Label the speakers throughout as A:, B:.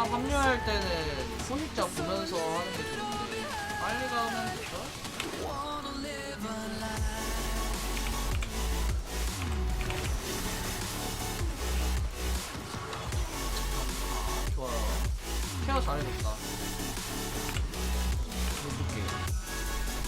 A: 탑 합류할 때는 포식자 보면서 하는 게 좋은데 빨리 가면 좋죠? 아, 좋아요. 케어 잘해줬다.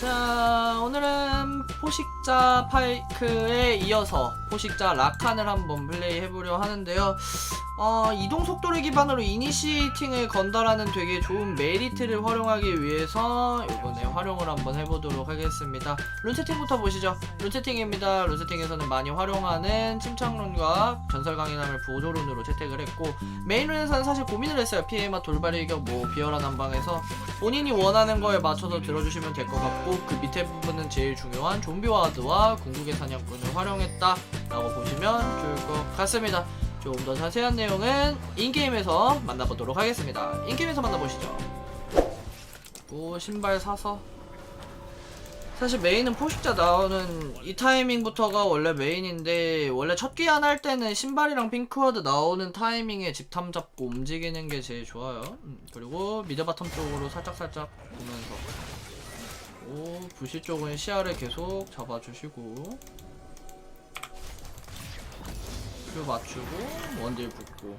A: 자, 오늘은 포식자 파이크에 이어서 포식자 라칸을 한번 플레이 해보려 하는데요. 어, 이동 속도를 기반으로 이니시팅을 건다라는 되게 좋은 메리트를 활용하기 위해서 이번에 활용을 한번 해보도록 하겠습니다. 룬 채팅부터 보시죠. 룬 채팅입니다. 룬 채팅에서는 많이 활용하는 침착룬과 전설 강인함을 보조룬으로 채택을 했고 메인룬에서는 사실 고민을 했어요. 피해맛 돌발 일격 뭐 비열한 한방에서 본인이 원하는 거에 맞춰서 들어주시면 될 것 같고 그 밑에 부분은 제일 중요한 좀비 와드와 궁극의 사냥꾼을 활용했다라고 보시면 좋을 것 같습니다. 좀더 자세한 내용은 인게임에서 만나보도록 하겠습니다. 인게임에서 만나보시죠. 오 신발 사서 사실 메인은 포식자 나오는 이 타이밍부터가 원래 메인인데 원래 첫 귀환 할 때는 신발이랑 핑크워드 나오는 타이밍에 집탐 잡고 움직이는 게 제일 좋아요. 음, 그리고 미드 바텀 쪽으로 살짝살짝 보면서 오 부시 쪽은 시야를 계속 잡아주시고 그 맞추고 원딜 붙고.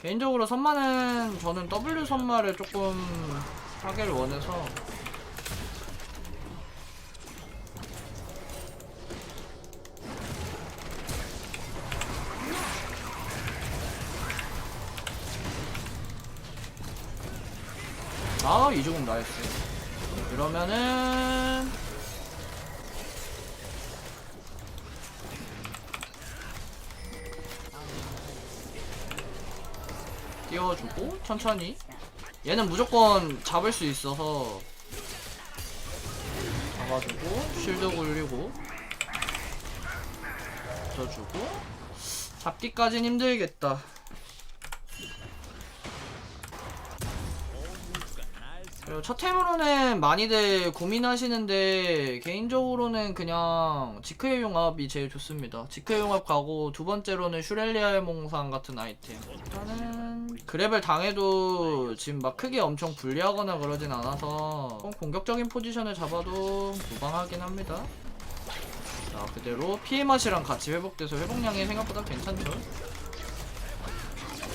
A: 개인적으로 선마는 저는 W 선마를 조금 하기를 원해서. 아 이조금 나이스. 이러면은 띄워주고 천천히. 얘는 무조건 잡을 수 있어서 잡아주고 쉴드 굴리고 붙여주고. 잡기까진 힘들겠다 그리고 첫 템으로는 많이들 고민하시는데 개인적으로는 그냥 지크의 용합이 제일 좋습니다. 지크의 용합 가고 두 번째로는 슈렐리아의 몽상 같은 아이템. 일단은 그랩을 당해도 지금 막 크게 엄청 불리하거나 그러진 않아서 좀 공격적인 포지션을 잡아도 무방하긴 합니다. 자 그대로 피해 맛이랑 같이 회복돼서 회복량이 생각보다 괜찮죠.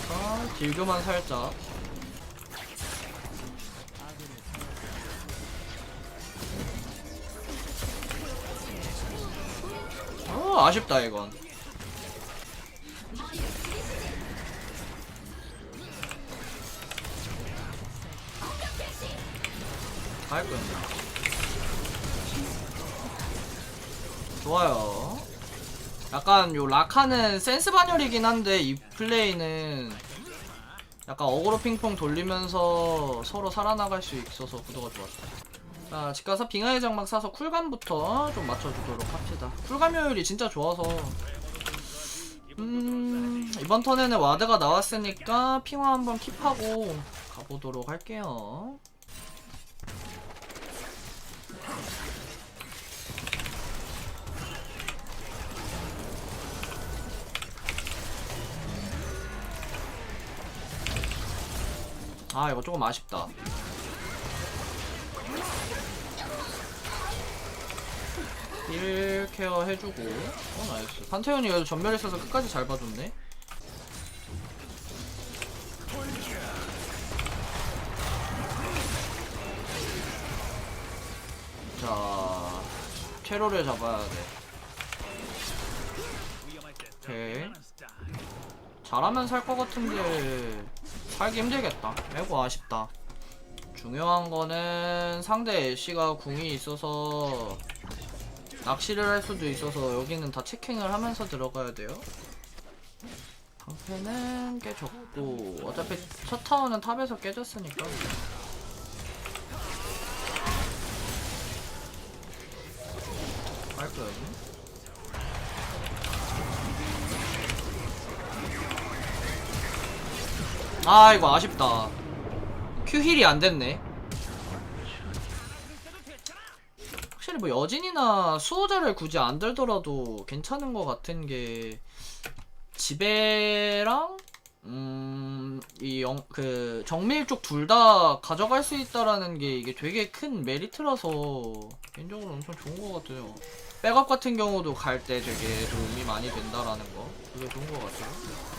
A: 자 딜교만 살짝. 어 아쉽다 이건. 갈 거였나 좋아요. 약간 요 라카는 센스 반열이긴 한데 이 플레이는 약간 어그로 핑퐁 돌리면서 서로 살아나갈 수 있어서 구도가 좋았다 자, 집 가서 빙하의 장막 사서 쿨감부터 좀 맞춰주도록 합시다. 쿨감 효율이 진짜 좋아서. 음, 이번 턴에는 와드가 나왔으니까 핑화 한번 킵하고 가보도록 할게요. 아, 이거 조금 아쉽다. 일 케어 해주고. 어 나이스. 판테온이 그래도 전멸 있어서 끝까지 잘 봐줬네. 자 캐롤을 잡아야 돼. 오케이. 잘하면 살 것 같은데 살기 힘들겠다. 매우 아쉽다. 중요한 거는 상대 애쉬가 궁이 있어서 낚시를 할 수도 있어서 여기는 다 체킹을 하면서 들어가야 돼요. 방패는 깨졌고 어차피 첫 타워는 탑에서 깨졌으니까. 깔끔 아 이거 아쉽다. 큐 힐이 안 됐네 확실히 뭐 여진이나 수호자를 굳이 안 들더라도 괜찮은 것 같은 게 지배랑 음, 이 영, 그 정밀 쪽 둘 다 가져갈 수 있다라는 게 이게 되게 큰 메리트라서 개인적으로 엄청 좋은 것 같아요. 백업 같은 경우도 갈 때 되게 도움이 많이 된다라는 거 그게 좋은 것 같아요.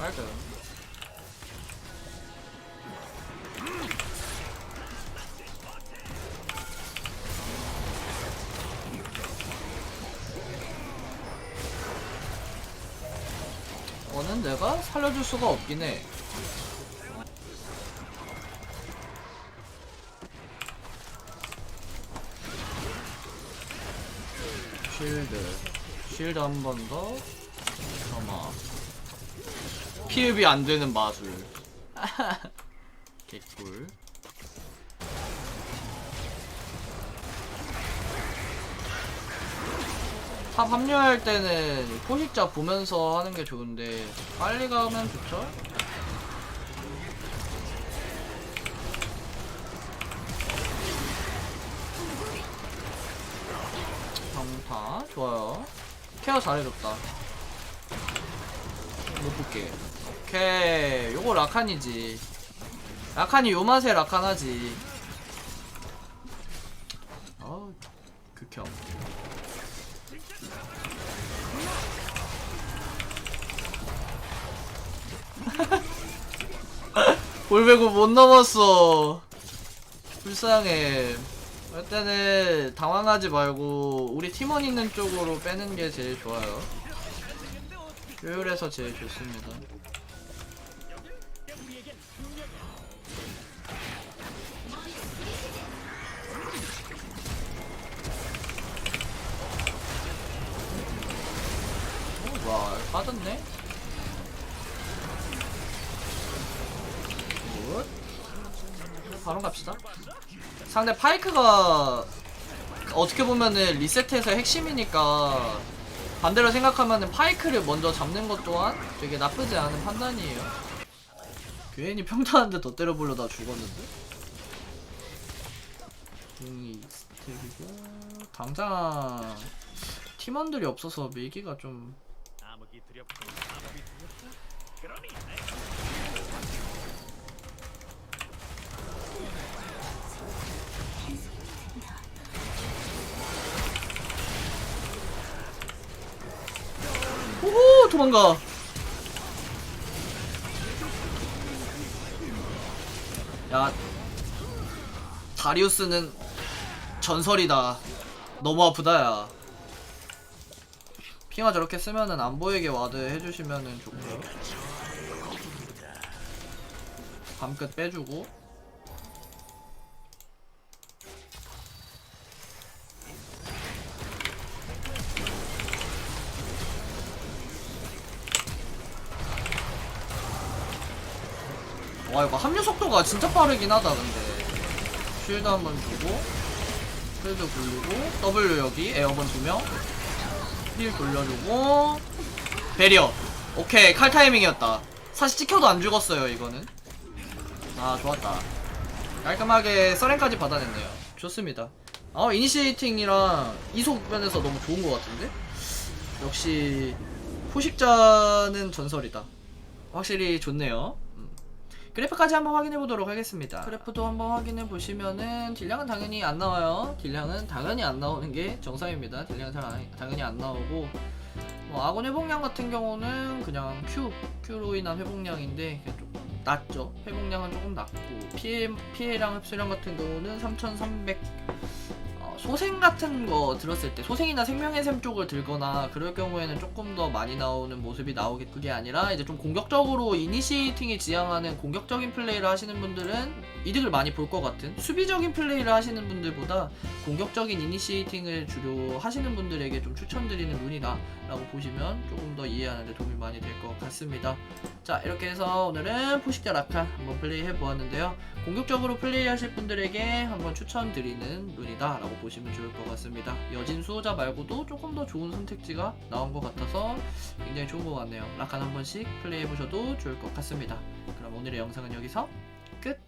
A: 깔끔. 어는 내가 살려줄 수가 없긴 해. 쉴드. 쉴드 한 번 더. 피흡이 안 되는 마술. 개꿀. 탑 합류할 때는 포식자 보면서 하는 게 좋은데 빨리 가면 좋죠? 강타 좋아요 케어 잘해줬다 못 볼게 오케이 요거 라칸이지 라칸이 요 맛에 라칸하지 어 극혐 볼베고 못 넘었어. 불쌍해. 할 때는 당황하지 말고 우리 팀원 있는 쪽으로 빼는 게 제일 좋아요. 효율해서 제일 좋습니다. 빠졌네? 굿. 바로 갑시다. 상대 파이크가 어떻게 보면은 리세트에서 핵심이니까 반대로 생각하면은 파이크를 먼저 잡는 것 또한 되게 나쁘지 않은 판단이에요. 괜히 평타한테 더 때려보려다 죽었는데? 공이 스택이고 당장 팀원들이 없어서 밀기가 좀
B: 그러니
A: 오호 도망가. 야 다리우스는 전설이다. 너무 아프다 야 핑하 저렇게 쓰면은 안 보이게 와드 해주시면은 좋고요. 밤끝 빼주고. 와 이거 합류 속도가 진짜 빠르긴 하다 근데. 쉴드 한 번 주고 쉴드 굴리고 W 여기 에어본 두명 힐 돌려주고. 베리어 오케이 칼 타이밍이었다. 사실 찍혀도 안 죽었어요 이거는. 아 좋았다. 깔끔하게 서렌까지 받아냈네요. 좋습니다. 아 이니시에이팅이랑 이속 면에서 너무 좋은 것 같은데? 역시 포식자는 전설이다. 확실히 좋네요. 음. 그래프까지 한번 확인해 보도록 하겠습니다. 그래프도 한번 확인해 보시면은 딜량은 당연히 안 나와요. 딜량은 당연히 안 나오는 게 정상입니다. 딜량은 잘 안- 당연히 안 나오고 뭐 아군 회복량 같은 경우는 그냥 Q Q로 인한 회복량인데 좀 낮죠. 회복량은 조금 낮고 피해 피해량 흡수량 같은 경우는 3,300 어, 소생 같은 거 들었을 때 소생이나 생명의 샘 쪽을 들거나 그럴 경우에는 조금 더 많이 나오는 모습이 나오게 그게 아니라 이제 좀 공격적으로 이니시에이팅에 지향하는 공격적인 플레이를 하시는 분들은 이득을 많이 볼 것 같은 수비적인 플레이를 하시는 분들보다 공격적인 이니시에이팅을 주로 하시는 분들에게 좀 추천드리는 룬이다 라고 보시면 조금 더 이해하는데 도움이 많이 될 것 같습니다 자 이렇게 해서 오늘은 포식자 라칸 한번 플레이 해보았는데요. 공격적으로 플레이하실 분들에게 한번 추천드리는 룬이다 라고 보시면 좋을 것 같습니다. 여진 수호자 말고도 조금 더 좋은 선택지가 나온 것 같아서 굉장히 좋은 것 같네요. 라칸 한 번씩 플레이 해보셔도 좋을 것 같습니다. 그럼 오늘의 영상은 여기서 끝